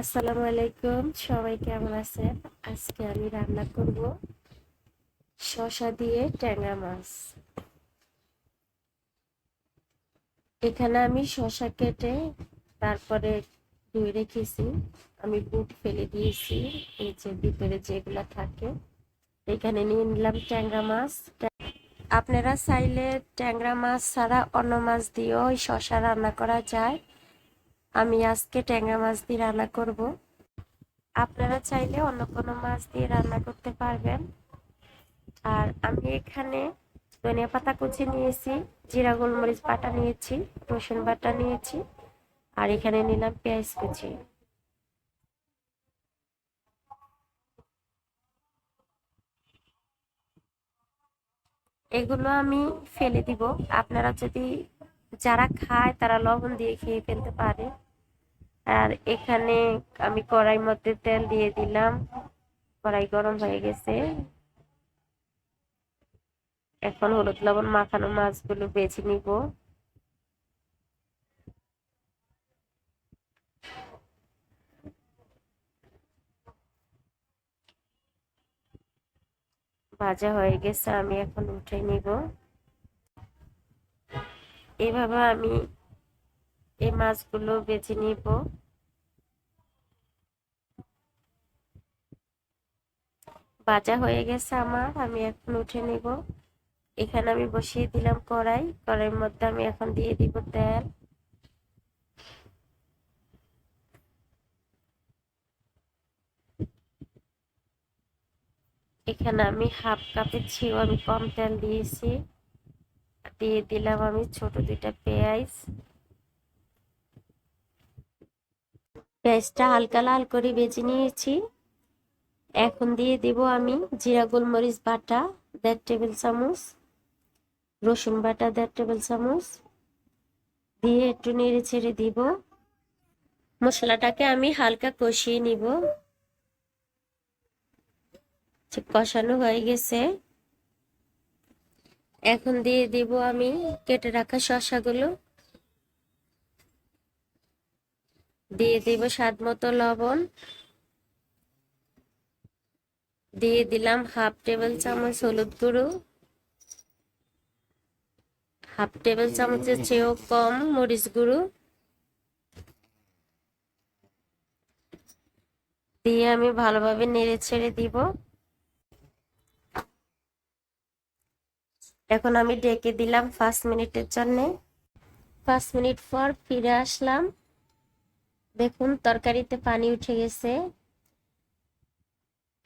আসসালামু আলাইকুম। সবাই কেমন আছেন? আজকে আমি রান্না করব শসা দিয়ে ট্যাংরা মাছ। এখানে আমি শসা কেটে তারপরে ধুয়ে রেখেছি। আমি বুট ফেলে দিয়েছি, এই যে ভিতরে যেগুলা থাকে। এখানে নিয়ে নিলাম ট্যাংরা মাছ। আপনারা চাইলে ট্যাংরা মাছ ছাড়া অন্য মাছ দিয়েও শসা রান্না করা যায়। আমি আজকে ট্যাংরা মাছ দিয়ে রান্না করব। আপনারা চাইলে অন্য কোনো মাছ দিয়ে রান্না করতে পারবেন। আর আমি এখানে ধনিয়া পাতা কুচি নিয়েছি, জিরা গোলমরিচ বাটা নিয়েছি, রসুন বাটা নিয়েছি, আর এখানে নিলাম পেঁয়াজ কুচি। এগুলো আমি ফেলে দিব। আপনারা যদি যারা খায় তারা লবণ দিয়ে খেয়ে ফেলতে পারে। আর এখানে আমি কড়াই মধ্যে তেল দিয়ে দিলাম। কড়াই গরম হয়ে গেছে। এখন হলুদ লবণ মাখানো মাছগুলো বেছে নিব। ভাজা হয়ে গেছে, আমি এখন উঠে নিব। এভাবে আমি এই মাছগুলো বেছে নিব। ভাজা হয়ে গেছে আমার, আমি এখন উঠে নিব। এখানে আমি বসিয়ে দিলাম কড়াই, কড়াইয়ের মধ্যে আমি এখন দিয়ে দিব তেল। এখানে আমি হাফ কাপের ছিও আমি কম তেল দিয়েছি। দিয়ে দিলাম আমি ছোট দুইটা পেঁয়াজ। পেঁয়াজটা হালকা লাল করে বেজে নিয়েছি। এখন দিয়ে দিব আমি জিরা, গোলমরিচ, বাটা, দেড় টেবিল চামচ, রসুন বাটা, দেড় টেবিল চামচ। দিয়ে একটু নেড়ে ছেড়ে দিব। মশলাটাকে আমি হালকা কষিয়ে নিব। কষানো হয়ে গেছে। এখন দিয়ে দিব আমি কেটে রাখা শসাগুলো। দিয়ে দিব স্বাদ মতো লবণ। দিয়ে দিলাম হাফ টেবিল চামচ হলুদ গুঁড়ো। হাফ টেবিল চামচের চেয়েও কম মরিচ গুঁড়ো। দিয়ে আমি ভালোভাবে নেড়ে ছেড়ে দিব। এখন আমি ডেকে দিলাম পাঁচ মিনিটের জন্য। পাঁচ মিনিট পর ফিরে আসলাম। দেখুন, তরকারিতে পানি উঠে গেছে।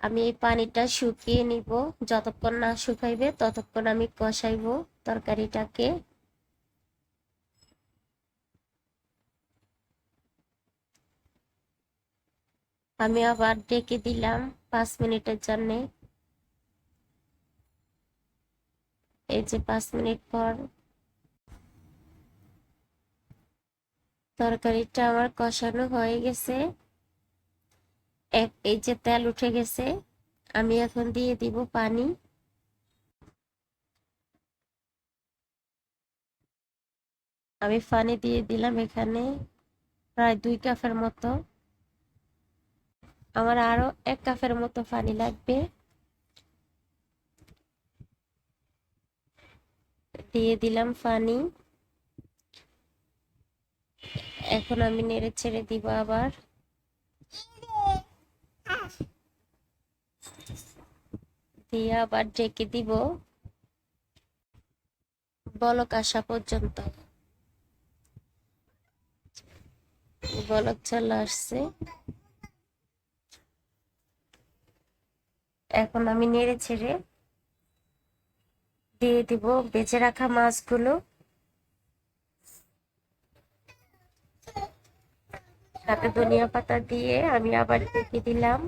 আমি এই পানিটা শুকিয়ে নিব। যতক্ষণ না শুকাইবে, ততক্ষণ আমি কষাইব তরকারিটাকে। আমি আবার ডেকে দিলাম পাঁচ মিনিটের জন্যে। এই যে পাঁচ মিনিট পর তরকারিটা আমার কষানো হয়ে গেছে। এক এই যে তেল উঠে গেছে, আমি এখন দিয়ে দিব পানি। আমি পানি দিয়ে দিলাম এখানে প্রায় দুই কাপের মতো। আমার আরও এক কাপের মতো পানি লাগবে। দিয়ে দিলাম পানি। এখন আমি নেড়ে ছেড়ে দিব আবার। দিয়ে আবার ডেকে দিব। বলক আসা পর্যন্ত। বলক চলে আসছে। এখন আমি নেড়ে ছেড়ে দিয়ে দিব। বেঁচে রাখা মাছগুলো। সাথে ধনিয়া পাতা দিয়ে আমি আবার ঢেকে দিলাম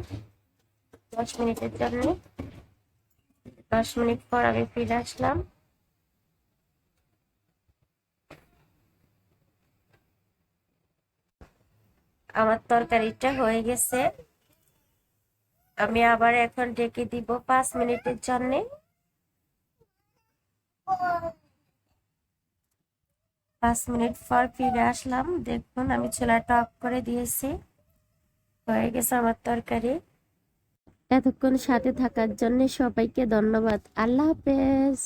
দশ মিনিটের জন্য। দশ মিনিট পর আমি ফিরে আসলাম। আমার তরকারিটা হয়ে গেছে। আমি আবার এখন ঢেকে দিব পাঁচ মিনিটের জন্যে। পাঁচ মিনিট পর ফিরে আসলাম। দেখুন, আমি ছোলাটা অফ করে দিয়েছি। হয়ে গেছে আমার তরকারি। এতক্ষণ সাথে থাকার জন্য সবাইকে ধন্যবাদ। আল্লাহ হাফেজ।